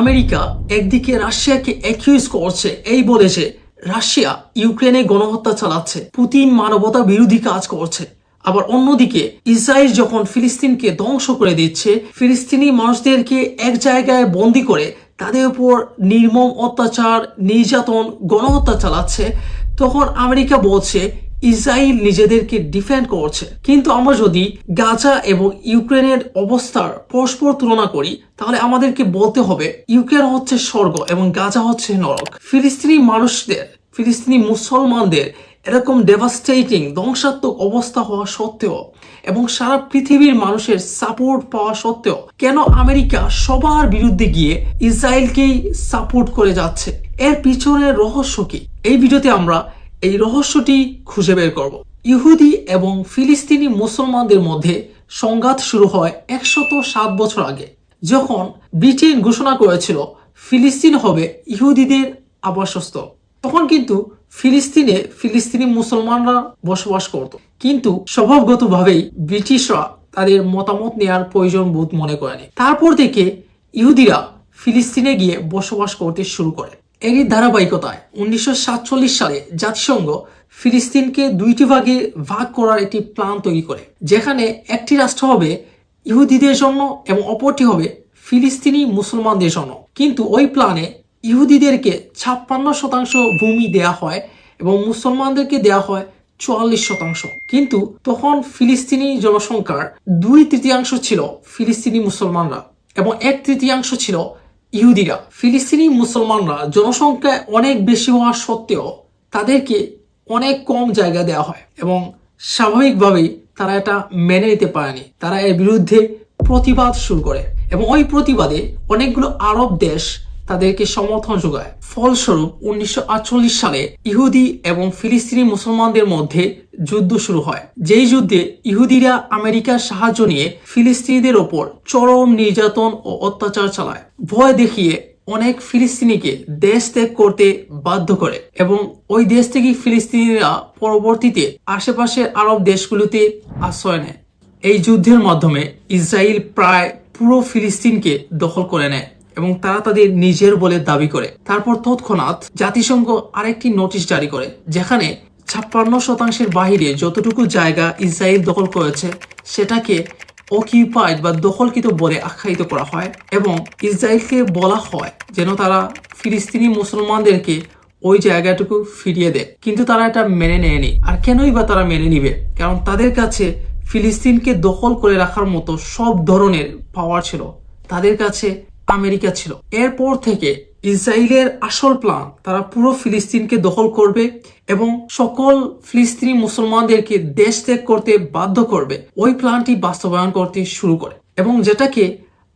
America একদিকে রাশিয়াকে accused করছে, এই বলেছে রাশিয়া ইউক্রেনে গণহত্যা চালাচ্ছে, পুতিন মানবতা বিরোধী কাজ করছে। আবার অন্যদিকে ইসরায়েল যখন ফিলিস্তিনকে ধ্বংস করে দিচ্ছে, ফিলিস্তিনি মানুষদেরকে এক জায়গায় বন্দি করে তাদের উপর নির্মম অত্যাচার, নির্যাতন, গণহত্যা চালাচ্ছে, তখন আমেরিকা বলছে ইসরায়েল নিজেদেরকে ডিফেন্ড করছে। কিন্তু আমরা যদি গাজা এবং ইউক্রেনের অবস্থার পরস্পর তুলনা করি, তাহলে আমাদেরকে বলতে হবে, ইউক্রেন হচ্ছে স্বর্গ এবং গাজা হচ্ছে নরক। ফিলিস্তিনি মানুষদের, ফিলিস্তিনি মুসলমানদের এরকম ডেভাস্টেটিং ধ্বংসাত্মক অবস্থা হওয়া সত্ত্বেও এবং সারা পৃথিবীর মানুষের সাপোর্ট পাওয়া সত্ত্বেও কেন আমেরিকা সবার বিরুদ্ধে গিয়ে ইসরায়েলকেই সাপোর্ট করে যাচ্ছে? এর পিছনের রহস্য কি? এই ভিডিওতে আমরা এই রহস্যটি খুঁজে বের করব। ইহুদি এবং ফিলিস্তিনি মুসলমানদের মধ্যে সংঘাত শুরু হয় একশত সাত বছর আগে। যখন ব্রিটেন ঘোষণা করেছিল ফিলিস্তিন হবে ইহুদিদের আবাসস্থল। তখন কিন্তু ফিলিস্তিনে ফিলিস্তিনি মুসলমানরা বসবাস করত। কিন্তু স্বভাবগতভাবেই ব্রিটিশরা তাদের মতামত নেওয়ার প্রয়োজন বোধ মনে করেনি। তারপর থেকে ইহুদিরা ফিলিস্তিনে গিয়ে বসবাস করতে শুরু করে। এরই ধারাবাহিকতায় উনিশশো সাতচল্লিশ সালে জাতিসংঘ ফিলিস্তিনকে দুইটি ভাগে ভাগ করার একটি প্ল্যান তৈরি করে, যেখানে একটি রাষ্ট্র হবে ইহুদিদের জন্য এবং অপরটি হবে ফিলিস্তিনি মুসলমানদের জন্য। কিন্তু ওই প্ল্যানে ইহুদিদেরকে ছাপ্পান্ন শতাংশ ভূমি দেয়া হয় এবং মুসলমানদেরকে দেয়া হয় চুয়াল্লিশ শতাংশ। কিন্তু তখন ফিলিস্তিনি জনসংখ্যার দুই তৃতীয়াংশ ছিল ফিলিস্তিনি মুসলমানরা এবং এক তৃতীয়াংশ ছিল ইহুদিরা, ফিলিস্তিনি মুসলমানরা জনসংখ্যায় অনেক বেশি হওয়া সত্ত্বেও তাদেরকে অনেক কম জায়গা দেওয়া হয় এবং স্বাভাবিকভাবেই তারা এটা মেনে নিতে পারেনি। তারা এর বিরুদ্ধে প্রতিবাদ শুরু করে এবং ওই প্রতিবাদে অনেকগুলো আরব দেশ তাদেরকে সমর্থন যোগায়। ফলস্বরূপ, উনিশশো আটচল্লিশ সালে ইহুদি এবং ফিলিস্তিনি মুসলমানদের মধ্যে যুদ্ধ শুরু হয়। যেই যুদ্ধে ইহুদিরা আমেরিকার সাহায্য নিয়ে ফিলিস্তিনিদের ওপর চরম নির্যাতন ও অত্যাচার চালায়। ভয় দেখিয়ে অনেক ফিলিস্তিনিকে দেশ ত্যাগ করতে বাধ্য করে এবং ওই দেশ থেকে ফিলিস্তিনিরা পরবর্তীতে আশেপাশের আরব দেশগুলোতে আশ্রয় নেয়। এই যুদ্ধের মাধ্যমে ইসরায়েল প্রায় পুরো ফিলিস্তিনকে দখল করে নেয়। এবং তারা তাদের নিজের বলে দাবি করে। তারপর তৎক্ষণাৎ জাতিসংঘ আরেকটি নোটিশ জারি করে, যেখানে ছাপ্পান্ন শতাংশের বাহিরে যতটুকু জায়গা ইসরায়েল দখল করেছে, সেটাকে অকিউপাইড বা দখলকৃত বলে আখ্যায়িত করা হয় এবং ইসরায়েলকে বলা হয় যেন তারা ফিলিস্তিনি মুসলমানদেরকে ওই জায়গাটুকু ফিরিয়ে দেয়। কিন্তু তারা এটা মেনে নেয়নি। আর কেনই বা তারা মেনে নিবে? কারণ তাদের কাছে ফিলিস্তিনকে দখল করে রাখার মতো সব ধরনের পাওয়ার ছিল। তাদের কাছে আমেরিকা ছিল। এরপর থেকে ইসরায়েলের আসল প্ল্যান তারা পুরো ফিলিস্তিনকে দখল করবে এবং সকল ফিলিস্তিনি মুসলমানদেরকে দেশ ত্যাগ করতে বাধ্য করবে। ওই প্ল্যানটি বাস্তবায়ন করতে শুরু করে এবং যেটাকে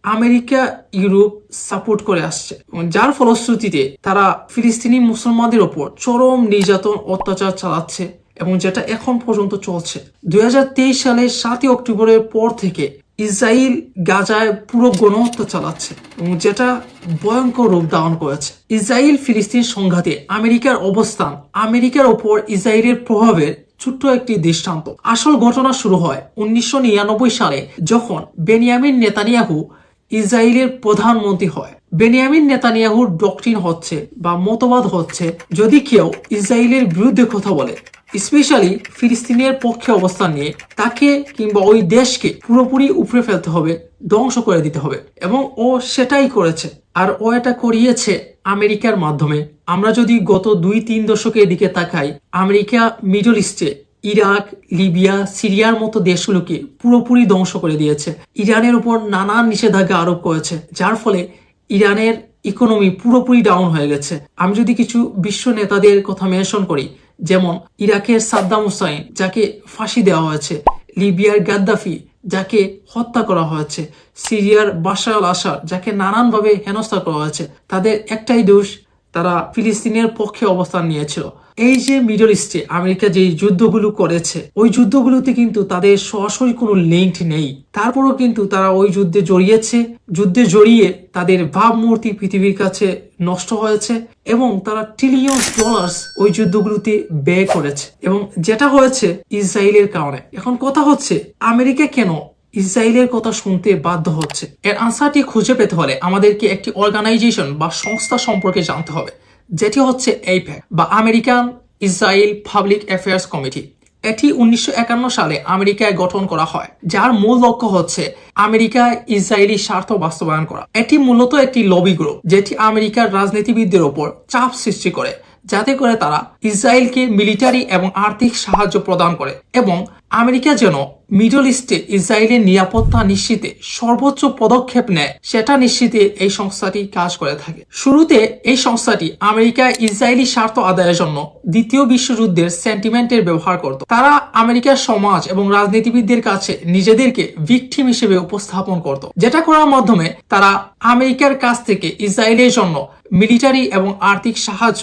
আমেরিকা, ইউরোপ সাপোর্ট করে আসছে। যার ফলশ্রুতিতে তারা ফিলিস্তিনি মুসলমানদের ওপর চরম নির্যাতন, অত্যাচার চালাচ্ছে এবং যেটা এখন পর্যন্ত চলছে। দুই হাজার তেইশ সালের সাতই অক্টোবরের পর থেকে ইসরায়েল গাজায় পুরো গণহত্যা চালাচ্ছে এবং যেটা ভয়ঙ্কর রূপ ধারণ করেছে। ইসরায়েল ফিলিস্তিন সংঘাতে আমেরিকার অবস্থান, আমেরিকার ওপর ইসরায়েলের প্রভাবের ছোট্ট একটি দৃষ্টান্ত। আসল ঘটনা শুরু হয় উনিশশো নিরানব্বই সালে যখন বেনিয়ামিন নেতানিয়াহু ইসরায়েলের প্রধানমন্ত্রী হয়। বেনিয়ামিন নেতানিয়াহুর ডক্ট্রিন হচ্ছে বা মতবাদ হচ্ছে, যদি কেউ ইসরায়েলের বিরুদ্ধে কথা বলে, স্পেশালি ফিলিস্তিনের পক্ষে অবস্থান নিয়ে, তাকে কিংবা ওই দেশকে পুরোপুরি উপড়ে ফেলতে হবে, ধ্বংস করে দিতে হবে। এবং ও সেটাই করেছে। আর ও এটা করিয়েছে আমেরিকার মাধ্যমে। আমরা যদি গত দুই তিন দশকের দিকে তাকাই, আমেরিকা, মিডল ইস্টে ইরাক, লিবিয়া, সিরিয়ার মতো দেশগুলোকে পুরোপুরি ধ্বংস করে দিয়েছে। ইরানের উপর নানান নিষেধাজ্ঞা আরোপ করেছে, যার ফলে ইরানের ইকোনমি পুরোপুরি ডাউন হয়ে গেছে। আমি যদি কিছু বিশ্ব নেতাদের কথা মেনশন করি, যেমন ইরাকের সাদ্দাম হুসাইন, যাকে ফাঁসি দেওয়া হয়েছে, লিবিয়ার গাদ্দাফি, যাকে হত্যা করা হয়েছে, সিরিয়ার বাশার আসার যাকে নানানভাবে হেনস্থা করা হয়েছে, তাদের একটাই দোষ, তারা ফিলিস্তিনের পক্ষে অবস্থান নিয়েছিল। এই যে মিডল ইস্টে আমেরিকা যে যুদ্ধগুলো করেছে, ওই যুদ্ধগুলোতে কিন্তু তাদের সরাসরি কোনো লিঙ্ক নেই। তারপরও কিন্তু তারা ওই যুদ্ধে জড়িয়েছে। যুদ্ধে জড়িয়ে তাদের ভাবমূর্তি পৃথিবীর কাছে নষ্ট হয়েছে এবং তারা ট্রিলিয়ন ডলার্স ওই যুদ্ধগুলোতে ব্যয় করেছে। এবং যেটা হয়েছে ইসরায়েলের কারণে। এখন কথা হচ্ছে, আমেরিকা কেন ইসরায়েলের কথা শুনতে বাধ্য হচ্ছে? এর আনসারটি খুঁজে পেতে হলে আমাদেরকে একটি অর্গানাইজেশন বা সংস্থা সম্পর্কে জানতে হবে। যেটি হচ্ছে এইপ্যাক বা American Israel public affairs committee এটি উনিশশো একান্ন সালে আমেরিকায় গঠন করা হয়, যার মূল লক্ষ্য হচ্ছে আমেরিকা ইসরায়েলি স্বার্থ বাস্তবায়ন করা। এটি মূলত একটি লবি গ্রুপ যেটি আমেরিকার রাজনীতিবিদদের ওপর চাপ সৃষ্টি করে। যাতে করে তারা ইসরায়েলকে মিলিটারি এবং আর্থিক সাহায্য প্রদান করে এবং আমেরিকা যেন মিডল ইস্টে ইসরায়েলের নিরাপত্তা নিশ্চিতে সর্বোচ্চ পদক্ষেপ নেয়, সেটা নিশ্চিতে এই সংস্থাটি কাজ করে থাকে। শুরুতে এই সংস্থাটি আমেরিকা ইসরায়েলি স্বার্থ আদায়ের জন্য দ্বিতীয় বিশ্বযুদ্ধের সেন্টিমেন্টের ব্যবহার করত। তারা আমেরিকার সমাজ এবং রাজনীতিবিদদের কাছে নিজেদেরকে ভিকটিম হিসেবে উপস্থাপন করত, যেটা করার মাধ্যমে তারা আমেরিকার কাছ থেকে ইসরায়েলের জন্য মিলিটারি এবং আর্থিক সাহায্য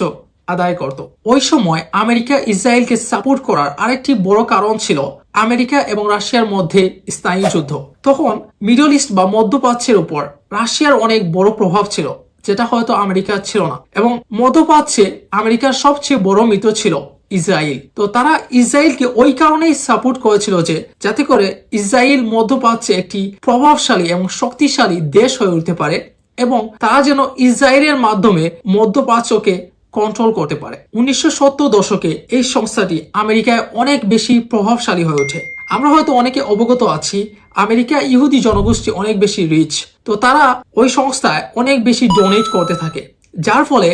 আদায় করত। ওই সময় আমেরিকা ইসরায়েলকে সাপোর্ট করার আরেকটি বড় কারণ ছিল আমেরিকা এবং রাশিয়ার মধ্যে স্থায়ী যুদ্ধ। তখন মিডল ইস্ট বা মধ্যপ্রাচ্যের উপর রাশিয়ার অনেক বড় প্রভাব ছিল, যেটা হয়তো আমেরিকার ছিল না। এবং মধ্যপ্রাচ্যে আমেরিকার সবচেয়ে বড় মিত্র ছিল ইসরায়েল। তো তারা ইসরায়েলকে ওই কারণেই সাপোর্ট করেছিল যে, যাতে করে ইসরায়েল মধ্যপ্রাচ্যে একটি প্রভাবশালী এবং শক্তিশালী দেশ হয়ে উঠতে পারে এবং তারা যেন ইসরায়েলের মাধ্যমে মধ্যপ্রাচ্যকে কন্ট্রোল করতে পারে। উনিশশো সত্তর দশকে এই সংস্থাটি আমেরিকায় অনেক বেশি প্রভাবশালী হয়ে ওঠে। আমরা হয়তো অনেকে অবগত আছি, আমেরিকা ইহুদি জনগোষ্ঠী অনেক বেশি রিচ তো তারা ওই সংস্থায় অনেক বেশি ডোনেট করতে থাকে, যার ফলে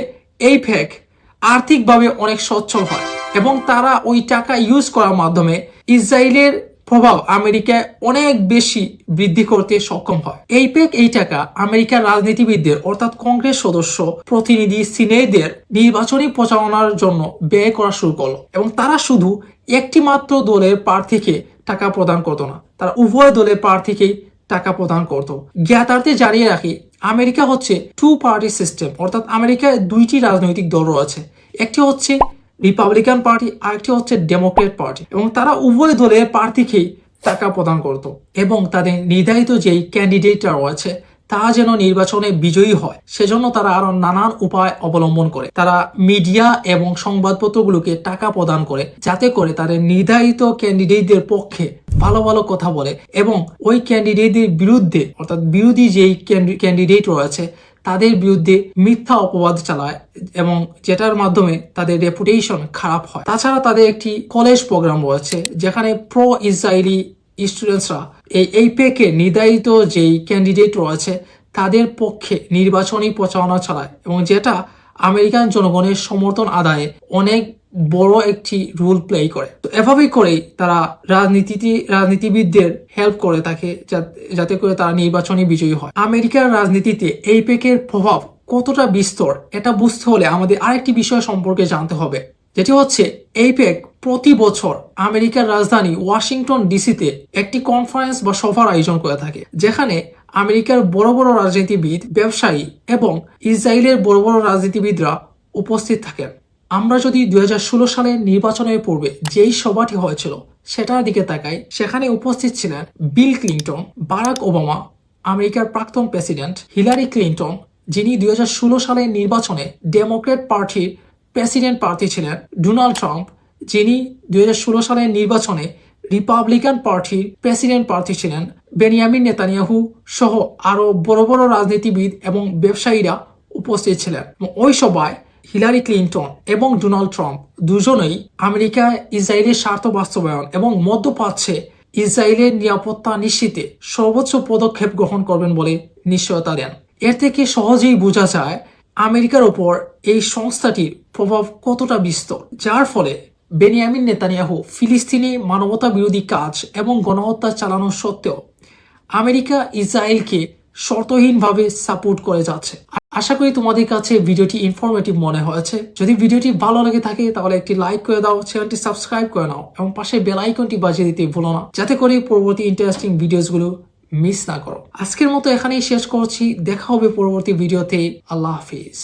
এই ফেক আর্থিকভাবে অনেক সচ্ছল হয় এবং তারা ওই টাকা ইউজ করার মাধ্যমে ইসরায়েলের প্রভাব আমেরিকায় অনেক বেশি বৃদ্ধি করতে সক্ষম হয়। এই পেক এই টাকা আমেরিকার রাজনীতিবিদদের অর্থাৎ কংগ্রেস সদস্য প্রতিনিধি সিনেদের নির্বাচনী প্রচারণার জন্য ব্যয় করা শুরু করল এবং তারা শুধু একটি মাত্র দলের প্রার্থীকে টাকা প্রদান করতো না, তারা উভয় দলের প্রার্থীকেই টাকা প্রদান করত। জ্ঞাতার্থে জানিয়ে রাখি, আমেরিকা হচ্ছে টু পার্টি সিস্টেম অর্থাৎ আমেরিকায় দুইটি রাজনৈতিক দল রয়েছে। একটি হচ্ছে রিপাবলিকান পার্টি আরেকটি হচ্ছে ডেমোক্রেট পার্টি এবং তারা উভয় দলের প্রার্থীকেই টাকা প্রদান করত, এবং তাদের নির্ধারিত যেই ক্যান্ডিডেটরা রয়েছে তা যেন নির্বাচনে বিজয়ী হয়, সেজন্য তারা আরও নানান উপায় অবলম্বন করে। তারা মিডিয়া এবং সংবাদপত্রগুলোকে টাকা প্রদান করে, যাতে করে তাদের নির্ধারিত ক্যান্ডিডেটদের পক্ষে ভালো ভালো কথা বলে, এবং ওই ক্যান্ডিডেটদের বিরুদ্ধে, অর্থাৎ বিরোধী যেই ক্যান্ডিডেট রয়েছে তাদের বিরুদ্ধে মিথ্যা অপবাদ চালায় এবং যেটার মাধ্যমে তাদের রেপুটেশন খারাপ হয়। তাছাড়া তাদের একটি কলেজ প্রোগ্রাম রয়েছে, যেখানে প্রো ইসরায়েলি স্টুডেন্টসরা এই এই পেকে নির্ধারিত যেই ক্যান্ডিডেট রয়েছে, তাদের পক্ষে নির্বাচনী প্রচারণা চালায় এবং যেটা আমেরিকান জনগণের সমর্থন আদায়ে অনেক বড় একটি রোল প্লে করে। তো এভাবেই করেই তারা রাজনীতিতে রাজনীতিবিদদের হেল্প করে থাকে যাতে করে তারা নির্বাচনী বিজয়ী হয়। আমেরিকার রাজনীতিতে এই পেকের প্রভাব কতটা বিস্তর, এটা বুঝতে হলে আমাদের আরেকটি বিষয় সম্পর্কে জানতে হবে। যেটি হচ্ছে এইপেক প্রতি বছর আমেরিকার রাজধানী ওয়াশিংটন ডিসিতে একটি কনফারেন্স বা সভার আয়োজন করে থাকে, যেখানে আমেরিকার বড় বড় রাজনীতিবিদ, ব্যবসায়ী এবং ইসরায়েলের বড় বড় রাজনীতিবিদরা উপস্থিত থাকেন। আমরা যদি দুই হাজার ষোলো সালের নির্বাচনের পূর্বে যেই সভাটি হয়েছিল, সেটার দিকে তাকাই, সেখানে উপস্থিত ছিলেন বিল ক্লিন্টন, বারাক ওবামা, আমেরিকার প্রাক্তন প্রেসিডেন্ট হিলারি ক্লিন্টন, যিনি দুই হাজার ষোলো সালের নির্বাচনে ডেমোক্রেট পার্টির প্রেসিডেন্ট প্রার্থী ছিলেন ডোনাল্ড ট্রাম্প, যিনি দুই হাজার ষোলো সালের নির্বাচনে রিপাবলিকান পার্টির প্রেসিডেন্ট প্রার্থী ছিলেন। বেনিয়ামিন নেতানিয়াহু সহ আরও বড় বড় রাজনীতিবিদ এবং ব্যবসায়ীরা উপস্থিত ছিলেন। ওই সভায় হিলারি ক্লিন্টন এবং ডোনাল্ড ট্রাম্প দুজনেই আমেরিকা ইসরায়েলের স্বার্থ বাস্তবায়ন এবং মধ্যপ্রাচ্যে ইসরায়েলের নিরাপত্তা নিশ্চিতে সর্বোচ্চ পদক্ষেপ গ্রহণ করবেন বলে নিশ্চয়তা দেন। এর থেকে সহজেই বোঝা যায় আমেরিকার ওপর এই সংস্থাটির প্রভাব কতটা বিস্তর, যার ফলে বেনিয়ামিন নেতানিয়াহু ফিলিস্তিনি মানবতা বিরোধী কাজ এবং গণহত্যা চালানো সত্ত্বেও আমেরিকা ইসরায়েলকে শর্তহীনভাবে সাপোর্ট করে যাচ্ছে। আশা করি তোমাদের কাছে ভিডিওটি ইনফরমেটিভ মনে হয়েছে। যদি ভিডিওটি ভালো লাগে থাকে, তাহলে একটি লাইক করে দাও চ্যানেলটি সাবস্ক্রাইব করে নাও, এবং পাশে বেল আইকনটি বাজিয়ে দিতে ভুলো না, যাতে করে পরবর্তী ইন্টারেস্টিং ভিডিওসগুলো মিস না করো। আজকের মতো এখানেই শেষ করছি। দেখা হবে পরবর্তী ভিডিওতে আল্লাহ হাফিজ।